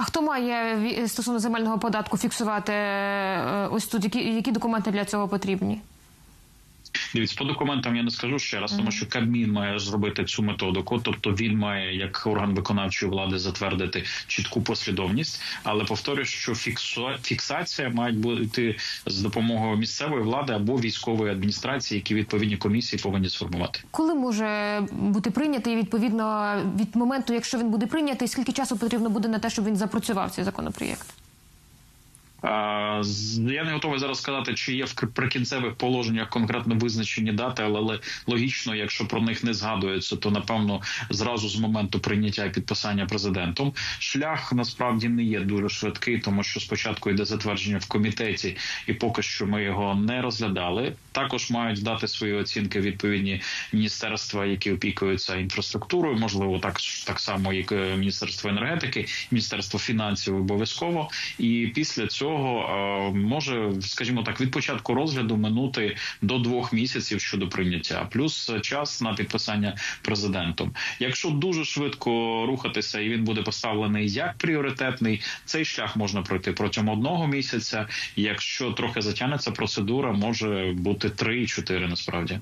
А хто має стосовно земельного податку фіксувати е, ось тут? Які, які документи для цього потрібні? Дивіться, по документам я не скажу ще раз, тому що Кабмін має зробити цю методику, тобто він має як орган виконавчої влади затвердити чітку послідовність. Але повторюю, що фіксація має бути з допомогою місцевої влади або військової адміністрації, які відповідні комісії повинні сформувати. Коли може бути прийнятий відповідно від моменту, якщо він буде прийнятий, скільки часу потрібно буде на те, щоб він запрацював цей законопроєкт? Я не готовий зараз сказати, чи є в прикінцевих положеннях конкретно визначені дати, але, але логічно, якщо про них не згадується, то напевно зразу з моменту прийняття і підписання президентом шлях насправді не є дуже швидкий, тому що спочатку йде затвердження в комітеті, і поки що ми його не розглядали. Також мають дати свої оцінки відповідні міністерства, які опікуються інфраструктурою, можливо, так так само, як е, міністерство енергетики, міністерство фінансів обов'язково. І після цього е, може, скажімо так, від початку розгляду минути до двох місяців щодо прийняття, плюс час на підписання президентом. Якщо дуже швидко рухатися, і він буде поставлений як пріоритетний, цей шлях можна пройти протягом одного місяця. Якщо трохи затягнеться процедура, може бути 3-4 насправді.